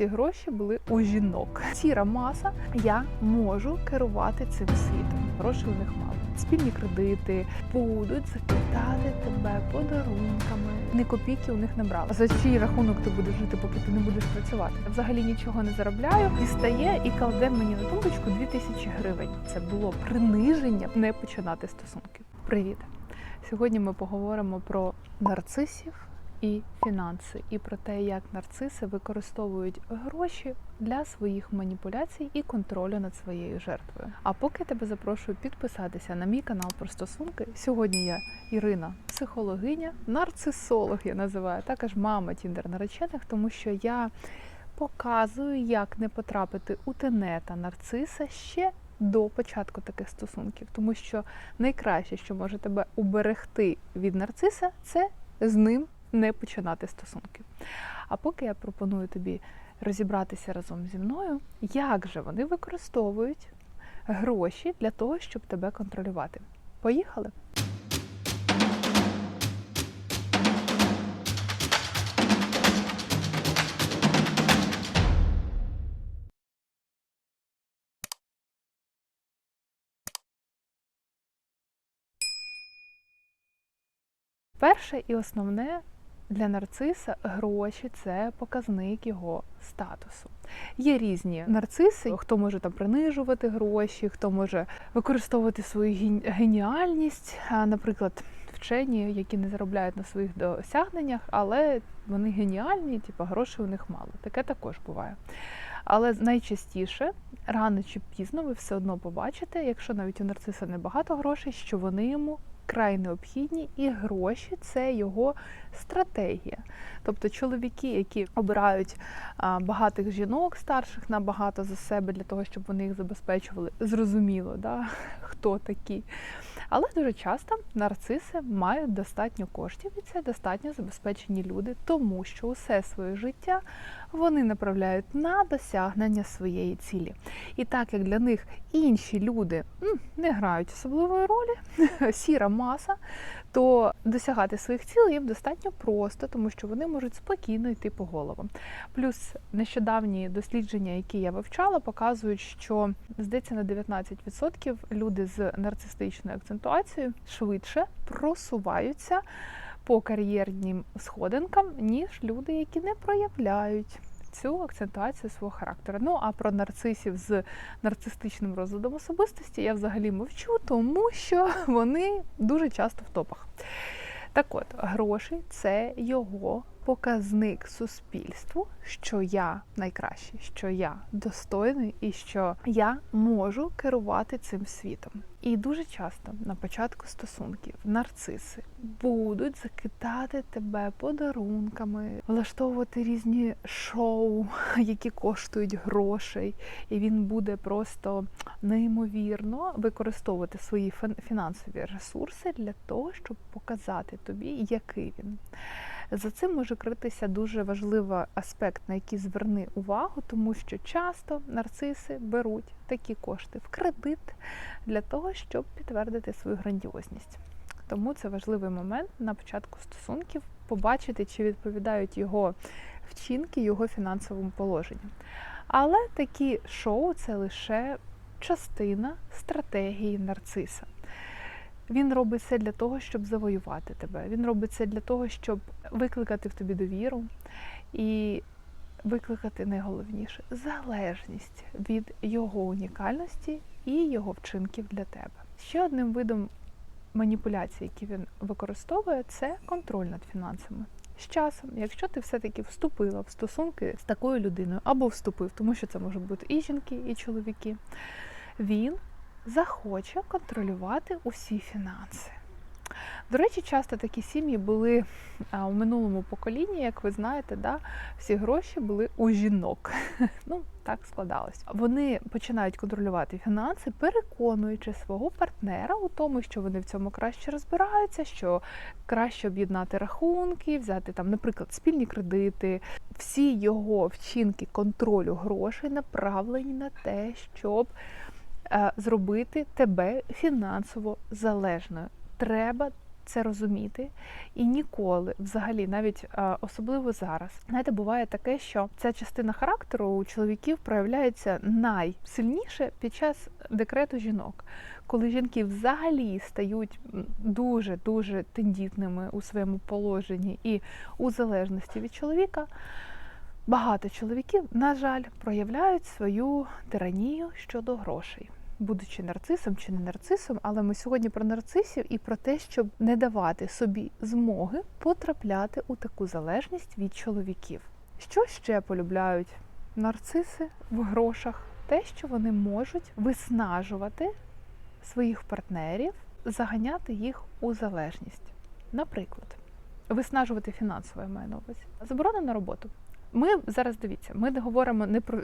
всі гроші були у жінок. Сіра маса, я можу керувати цим світом. Грошей у них мало. Спільні кредити будуть закидати тебе подарунками. Ні копійки у них не брали. За чий рахунок ти будеш жити, поки ти не будеш працювати? Взагалі нічого не заробляю. І стає і кладе мені на тумбочку 2000 гривень. Це було приниження не починати стосунки. Привіт! Сьогодні ми поговоримо про нарцисів і фінанси, і про те, як нарциси використовують гроші для своїх маніпуляцій і контролю над своєю жертвою. А поки тебе запрошую підписатися на мій канал про стосунки. Сьогодні я Ірина, психологиня, нарцисолог я називаю, також мама тіндер наречених, тому що я показую, як не потрапити у тенета нарциса ще до початку таких стосунків, тому що найкраще, що може тебе уберегти від нарциса, це з ним не починати стосунки. А поки я пропоную тобі розібратися разом зі мною, як же вони використовують гроші для того, щоб тебе контролювати. Поїхали! Перше і основне для нарциса гроші це показник його статусу. Є різні нарциси, хто може там принижувати гроші, хто може використовувати свою ген- геніальність, наприклад, вчені, які не заробляють на своїх досягненнях, але вони геніальні, типу грошей у них мало. Таке також буває. Але найчастіше, рано чи пізно, ви все одно побачите, якщо навіть у нарциса небагато грошей, що вони йому край необхідні, і гроші це його стратегія. Тобто чоловіки, які обирають багатих жінок, старших набагато за себе для того, щоб вони їх забезпечували, зрозуміло, да, хто такі. Але дуже часто нарциси мають достатньо коштів, і це достатньо забезпечені люди, тому що усе своє життя вони направляють на досягнення своєї цілі. І так як для них інші люди не грають особливої ролі, сіра маса, то досягати своїх цілей їм достатньо просто, тому що вони можуть спокійно йти по головам. Плюс нещодавні дослідження, які я вивчала, показують, що здається на 19% люди з нарцистичною акцентуацією швидше просуваються по кар'єрним сходинкам, ніж люди, які не проявляють. Цю акцентуацію свого характеру. Ну а про нарцисів з нарцистичним розладом особистості я взагалі мовчу, тому що вони дуже часто в топах. Так от, гроші це його показник суспільству, що я найкращий, що я достойний і що я можу керувати цим світом. І дуже часто на початку стосунків нарциси будуть закидати тебе подарунками, влаштовувати різні шоу, які коштують грошей, і він буде просто неймовірно використовувати свої фін- фінансові ресурси для того, щоб показати тобі, який він. За цим може критися дуже важливий аспект, на який зверни увагу, тому що часто нарциси беруть такі кошти в кредит для того, щоб підтвердити свою грандіозність. Тому це важливий момент на початку стосунків побачити, чи відповідають його вчинки його фінансовому положенню. Але такі шоу це лише частина стратегії нарциса. Він робить це для того, щоб завоювати тебе. Він робить це для того, щоб викликати в тобі довіру і викликати найголовніше залежність від його унікальності і його вчинків для тебе. Ще одним видом маніпуляцій, які він використовує, це контроль над фінансами. З часом, якщо ти все-таки вступила в стосунки з такою людиною або вступив, тому що це можуть бути і жінки, і чоловіки, він захоче контролювати усі фінанси. До речі, часто такі сім'ї були у минулому поколінні, як ви знаєте, да, всі гроші були у жінок. Ну, так складалось. Вони починають контролювати фінанси, переконуючи свого партнера у тому, що вони в цьому краще розбираються, що краще об'єднати рахунки, взяти там, наприклад, спільні кредити. Всі його вчинки контролю грошей направлені на те, щоб зробити тебе фінансово залежною. Треба це розуміти і ніколи, взагалі, навіть особливо зараз, знаєте, буває таке, що ця частина характеру у чоловіків проявляється найсильніше під час декрету жінок, коли жінки взагалі стають дуже дуже тендітними у своєму положенні і у залежності від чоловіка. Багато чоловіків, на жаль, проявляють свою тиранію щодо грошей будучи нарцисом чи не нарцисом, але ми сьогодні про нарцисів і про те, щоб не давати собі змоги потрапляти у таку залежність від чоловіків. Що ще полюбляють нарциси в грошах? Те, що вони можуть виснажувати своїх партнерів, заганяти їх у залежність. Наприклад, виснажувати фінансово я маю на увазі. Заборона на роботу. Ми зараз дивіться, ми говоримо не про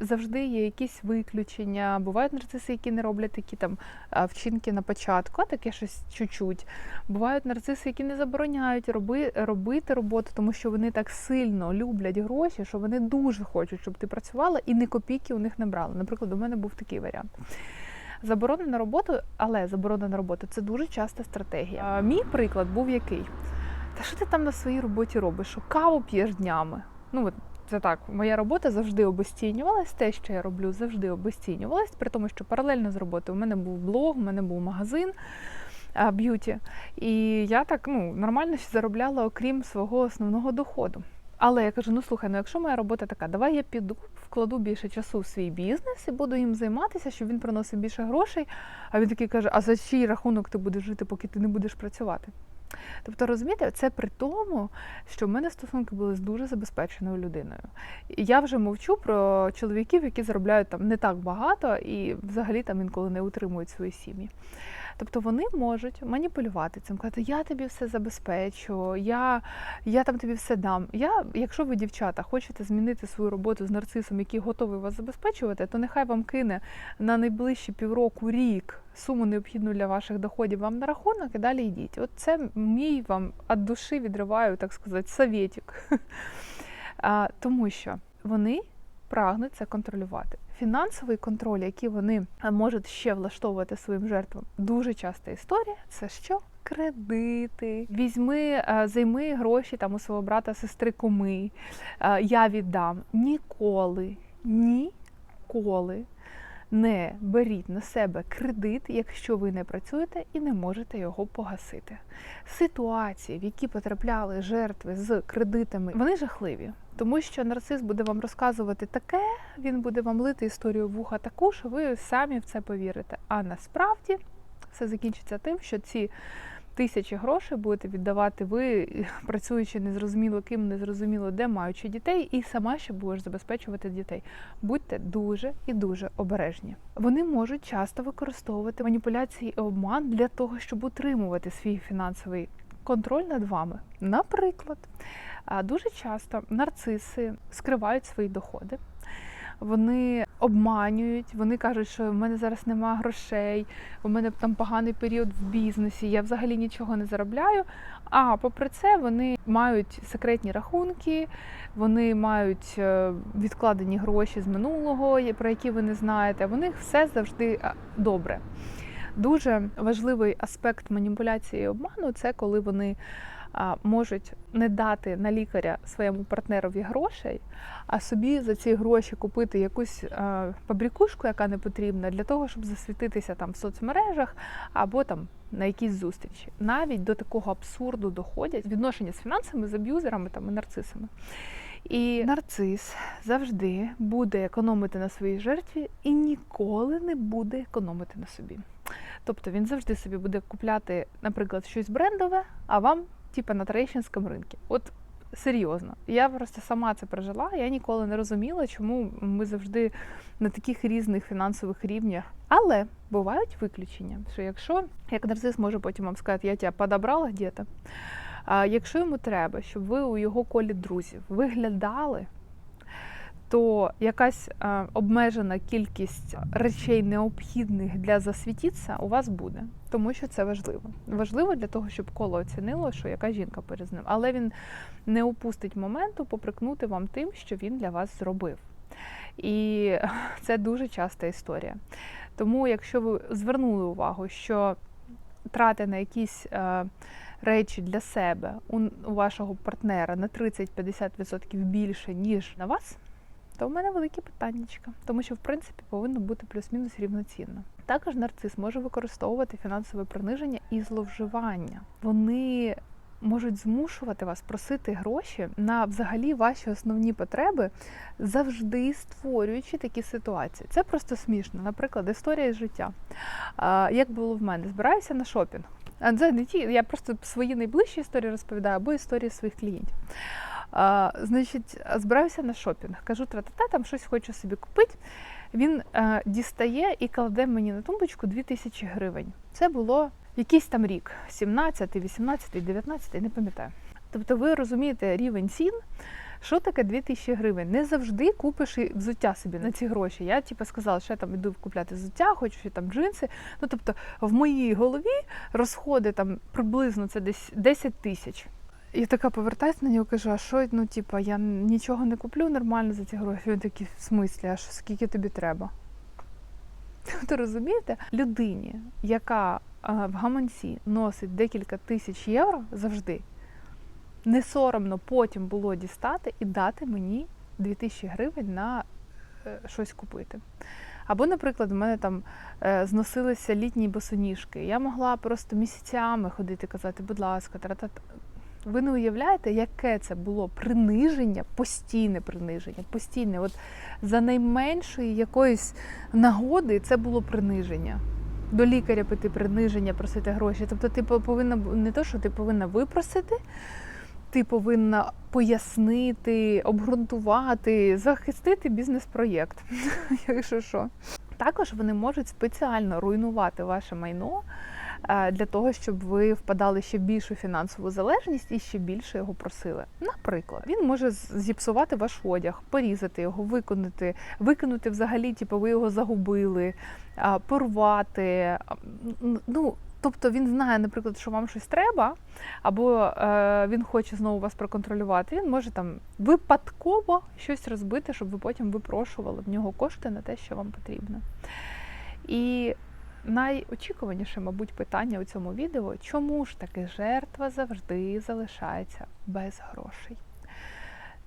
завжди є якісь виключення. Бувають нарциси, які не роблять такі там вчинки на початку, а таке щось чуть-чуть. Бувають нарциси, які не забороняють роби, робити роботу, тому що вони так сильно люблять гроші, що вони дуже хочуть, щоб ти працювала, і не копійки у них не брали. Наприклад, у мене був такий варіант. Заборона на роботу, але заборона на роботу це дуже часта стратегія. Мій приклад був який. Та що ти там на своїй роботі робиш? Що каву п'єш днями? Ну це так, моя робота завжди обесцінювалась. Те, що я роблю, завжди обесцінювалась, при тому, що паралельно з роботою у мене був блог, у мене був магазин б'юті. І я так ну, нормально заробляла, окрім свого основного доходу. Але я кажу: ну слухай, ну якщо моя робота така, давай я піду, вкладу більше часу в свій бізнес і буду їм займатися, щоб він приносив більше грошей. А він такий каже: А за чий рахунок ти будеш жити, поки ти не будеш працювати? Тобто, розумієте, це при тому, що в мене стосунки були з дуже забезпеченою людиною. Я вже мовчу про чоловіків, які заробляють там не так багато і взагалі там інколи не утримують свої сім'ї. Тобто вони можуть маніпулювати цим, казати, я тобі все забезпечу, я я там тобі все дам. Я, Якщо ви, дівчата, хочете змінити свою роботу з нарцисом, який готовий вас забезпечувати, то нехай вам кине на найближчі півроку рік суму необхідну для ваших доходів вам на рахунок і далі йдіть. От це мій вам від душі відриваю, так сказати, совєтік. Тому що вони прагнуть це контролювати. Фінансовий контроль, який вони можуть ще влаштовувати своїм жертвам, дуже часта історія. Це що? Кредити, візьми, займи гроші там у свого брата, сестри, куми. Я віддам ніколи, ніколи не беріть на себе кредит, якщо ви не працюєте і не можете його погасити. Ситуації, в які потрапляли жертви з кредитами, вони жахливі. Тому що нарцис буде вам розказувати таке, він буде вам лити історію вуха таку, що ви самі в це повірите. А насправді все закінчиться тим, що ці тисячі грошей будете віддавати ви, працюючи незрозуміло ким, незрозуміло де, маючи дітей, і сама ще будеш забезпечувати дітей. Будьте дуже і дуже обережні. Вони можуть часто використовувати маніпуляції і обман для того, щоб утримувати свій фінансовий контроль над вами. Наприклад, дуже часто нарциси скривають свої доходи вони обманюють, вони кажуть, що в мене зараз нема грошей, у мене там поганий період в бізнесі, я взагалі нічого не заробляю. А попри це, вони мають секретні рахунки, вони мають е, відкладені гроші з минулого, про які ви не знаєте. В них все завжди добре. Дуже важливий аспект маніпуляції і обману це коли вони можуть не дати на лікаря своєму партнерові грошей, а собі за ці гроші купити якусь пабрікушку, яка не потрібна, для того, щоб засвітитися там в соцмережах або там на якісь зустрічі. Навіть до такого абсурду доходять відношення з фінансами, з аб'юзерами там і нарцисами. І нарцис завжди буде економити на своїй жертві і ніколи не буде економити на собі. Тобто він завжди собі буде купляти, наприклад, щось брендове, а вам типа на трейщинському ринку. От серйозно. Я просто сама це прожила. Я ніколи не розуміла, чому ми завжди на таких різних фінансових рівнях. Але бувають виключення, що якщо як нарцис може потім вам сказати, я тебе подобрала где-то, а якщо йому треба, щоб ви у його колі друзів виглядали то якась е, обмежена кількість речей необхідних для засвітитися у вас буде, тому що це важливо. Важливо для того, щоб коло оцінило, що яка жінка перед ним, але він не упустить моменту поприкнути вам тим, що він для вас зробив. І це дуже часта історія. Тому, якщо ви звернули увагу, що трати на якісь е, речі для себе у, у вашого партнера на 30-50% більше, ніж на вас, то в мене великі питаннячка, тому що в принципі повинно бути плюс-мінус рівноцінно. Також нарцис може використовувати фінансове приниження і зловживання. Вони можуть змушувати вас просити гроші на взагалі ваші основні потреби, завжди створюючи такі ситуації. Це просто смішно. Наприклад, історія з життя. Як було в мене? Збираюся на шопінг. А це не ті, я просто свої найближчі історії розповідаю або історії своїх клієнтів. А, Значить, збираюся на шопінг. Кажу, тра-та-та, там щось хочу собі купити. Він е, дістає і кладе мені на тумбочку 2000 гривень. Це було якийсь там рік, 17, 18, 19, не пам'ятаю. Тобто ви розумієте рівень цін, що таке 2000 гривень. Не завжди купиш і взуття собі на ці гроші. Я типу, сказала, що я там іду купляти взуття, хочу ще там джинси. Ну тобто в моїй голові розходи там приблизно це десь 10 тисяч. Я така повертаюся на нього кажу, а що, ну, типа, я нічого не куплю нормально за ці гроші. Він такий, в смислі, а що, скільки тобі треба? Тобто, розумієте, людині, яка в гаманці носить декілька тисяч євро завжди, не соромно потім було дістати і дати мені 2000 гривень на е, щось купити. Або, наприклад, в мене там е, зносилися літні босоніжки. Я могла просто місяцями ходити казати, будь ласка, тра-та-та. Ви не уявляєте, яке це було приниження, постійне приниження, постійне. От за найменшої якоїсь нагоди це було приниження. До лікаря піти приниження, просити гроші. Тобто ти повинна не то, що ти повинна випросити, ти повинна пояснити, обґрунтувати, захистити бізнес-проєкт, якщо що. Також вони можуть спеціально руйнувати ваше майно для того, щоб ви впадали ще більшу фінансову залежність і ще більше його просили. Наприклад, він може зіпсувати ваш одяг, порізати його, виконати, викинути взагалі, типу, ви його загубили, порвати. Ну, Тобто він знає, наприклад, що вам щось треба, або е, він хоче знову вас проконтролювати. Він може там випадково щось розбити, щоб ви потім випрошували в нього кошти на те, що вам потрібно. І найочікуваніше, мабуть, питання у цьому відео, чому ж таки жертва завжди залишається без грошей?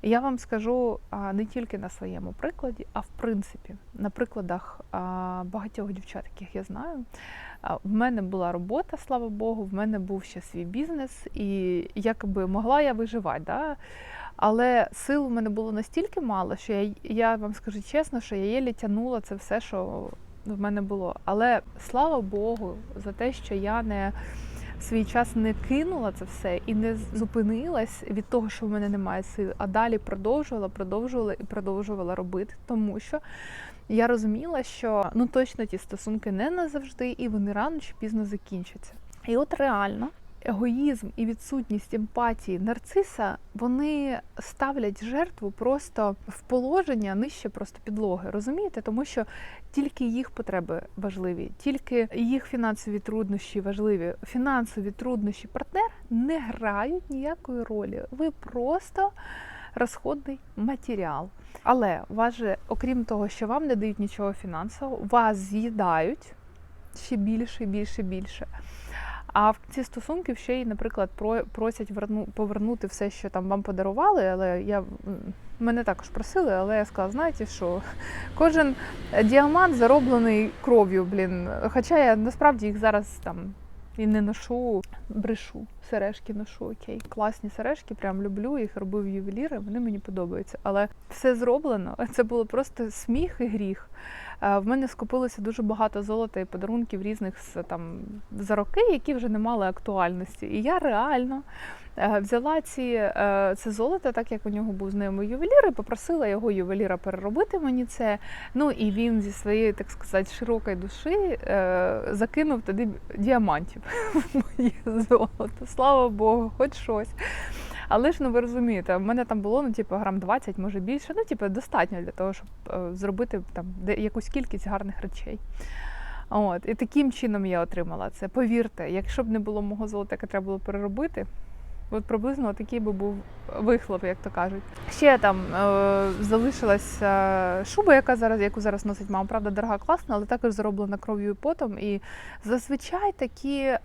Я вам скажу не тільки на своєму прикладі, а в принципі, на прикладах багатьох дівчат, яких я знаю. В мене була робота, слава Богу, в мене був ще свій бізнес, і якби могла я виживати. Да? Але сил у мене було настільки мало, що я я вам скажу чесно, що я єлі тягнула це все, що в мене було. Але слава Богу, за те, що я не в свій час не кинула це все і не зупинилась від того, що в мене немає сил, а далі продовжувала, продовжувала і продовжувала робити, тому що я розуміла, що ну точно ті стосунки не назавжди, і вони рано чи пізно закінчаться. І от реально егоїзм і відсутність емпатії нарциса вони ставлять жертву просто в положення нижче просто підлоги. Розумієте? Тому що тільки їх потреби важливі, тільки їх фінансові труднощі важливі. Фінансові труднощі партнер не грають ніякої ролі. Ви просто розходний матеріал. Але вас же, окрім того, що вам не дають нічого фінансового, вас з'їдають ще більше, більше, більше. А в ці стосунки ще й, наприклад, просять повернути все, що там вам подарували. Але я мене також просили, але я сказала, знаєте що, кожен діамант зароблений кров'ю, блін. Хоча я насправді їх зараз там і не ношу, брешу. Сережки ношу, окей. Класні сережки, прям люблю їх, робив ювеліри, вони мені подобаються. Але все зроблено. Це було просто сміх і гріх. В мене скопилося дуже багато золота і подарунків різних там за роки, які вже не мали актуальності. І я реально Е, взяла ці, е, це золото, так як у нього був знайомий ювелір, і попросила його ювеліра переробити мені це. Ну і він зі своєї, так сказати, широкої душі е, закинув туди діамантів в моє золото. Слава Богу, хоч щось. Але ж ну ви розумієте, в мене там було ну, типу, грам 20, може більше. Ну, типу, достатньо для того, щоб зробити там якусь кількість гарних речей. От, І таким чином я отримала це. Повірте, якщо б не було мого золота, яке треба було переробити. От приблизно такий би був вихлоп, як то кажуть. Ще там е, залишилася шуба, яка зараз, яку зараз носить мама, правда, дорога, класна, але також зроблена кров'ю і потом. І зазвичай такі. Е,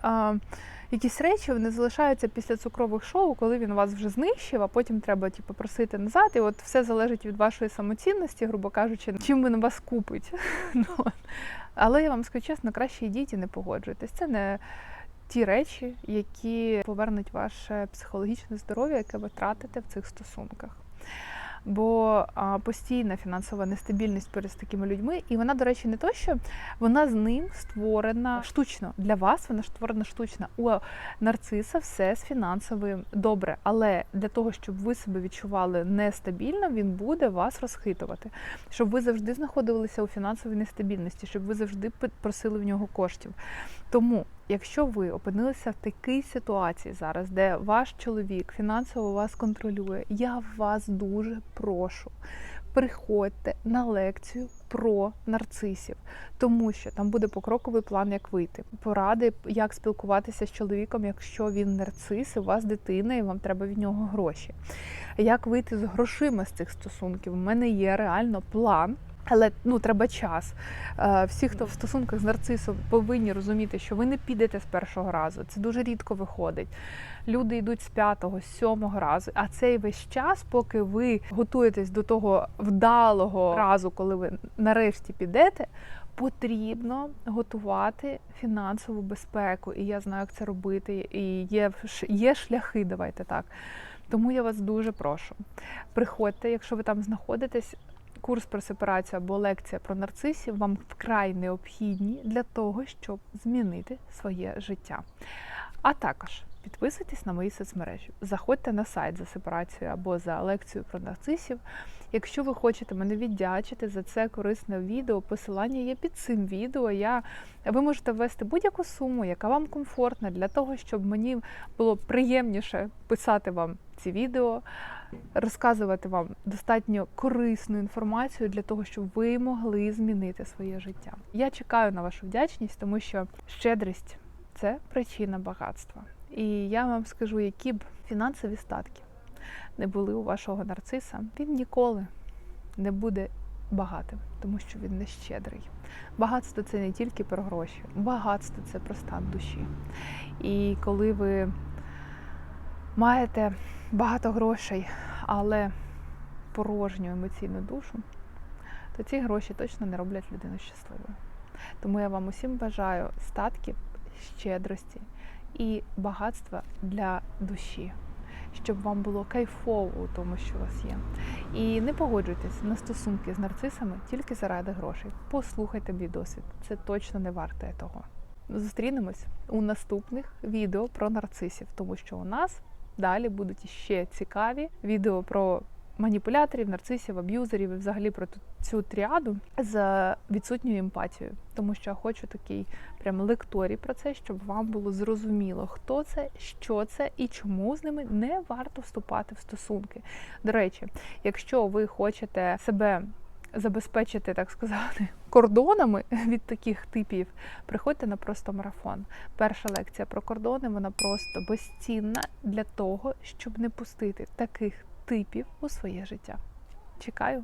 якісь речі вони залишаються після цукрових шоу, коли він вас вже знищив, а потім треба типу, просити назад. І от все залежить від вашої самоцінності, грубо кажучи, чим він вас купить. Ну. Але я вам скажу чесно, краще йдіть і не погоджуйтесь. Це не ті речі, які повернуть ваше психологічне здоров'я, яке ви тратите в цих стосунках. Бо постійна фінансова нестабільність перед такими людьми, і вона, до речі, не то, що вона з ним створена штучно. Для вас вона створена штучно. У нарциса все з фінансовим добре, але для того, щоб ви себе відчували нестабільно, він буде вас розхитувати, щоб ви завжди знаходилися у фінансовій нестабільності, щоб ви завжди просили в нього коштів. Тому, якщо ви опинилися в такій ситуації зараз, де ваш чоловік фінансово вас контролює, я вас дуже прошу. Приходьте на лекцію про нарцисів, тому що там буде покроковий план, як вийти, поради, як спілкуватися з чоловіком, якщо він нарцис, у вас дитина, і вам треба від нього гроші. Як вийти з грошима з цих стосунків? У мене є реально план. Але ну треба час. Е, Всі, хто в стосунках з нарцисом, повинні розуміти, що ви не підете з першого разу. Це дуже рідко виходить. Люди йдуть з п'ятого, з сьомого разу. А цей весь час, поки ви готуєтесь до того вдалого разу, коли ви нарешті підете, потрібно готувати фінансову безпеку. І я знаю, як це робити. І є, є шляхи, давайте так. Тому я вас дуже прошу. Приходьте, якщо ви там знаходитесь. Курс про сепарацію або лекція про нарцисів вам вкрай необхідні для того, щоб змінити своє життя. А також підписуйтесь на мої соцмережі, заходьте на сайт за сепарацією або за лекцію про нарцисів. Якщо ви хочете мене віддячити за це корисне відео, посилання є під цим відео. Я, ви можете ввести будь-яку суму, яка вам комфортна, для того, щоб мені було приємніше писати вам ці відео, розказувати вам достатньо корисну інформацію для того, щоб ви могли змінити своє життя. Я чекаю на вашу вдячність, тому що щедрість це причина багатства. І я вам скажу, які б фінансові статки не були у вашого нарциса, він ніколи не буде багатим, тому що він не щедрий. Багатство це не тільки про гроші, багатство це про стан душі. І коли ви маєте багато грошей, але порожню емоційну душу, то ці гроші точно не роблять людину щасливою. Тому я вам усім бажаю статків, щедрості і багатства для душі, щоб вам було кайфово у тому, що у вас є. І не погоджуйтесь на стосунки з нарцисами тільки заради грошей. Послухайте мій досвід, це точно не варте того. Зустрінемось у наступних відео про нарцисів, тому що у нас далі будуть ще цікаві відео про маніпуляторів, нарцисів, аб'юзерів і взагалі про цю тріаду з відсутньою емпатією. Тому що я хочу такий прям лекторій про це, щоб вам було зрозуміло, хто це, що це і чому з ними не варто вступати в стосунки. До речі, якщо ви хочете себе забезпечити, так сказати, кордонами від таких типів, приходьте на просто марафон. Перша лекція про кордони вона просто безцінна для того, щоб не пустити таких типів у своє життя. Чекаю.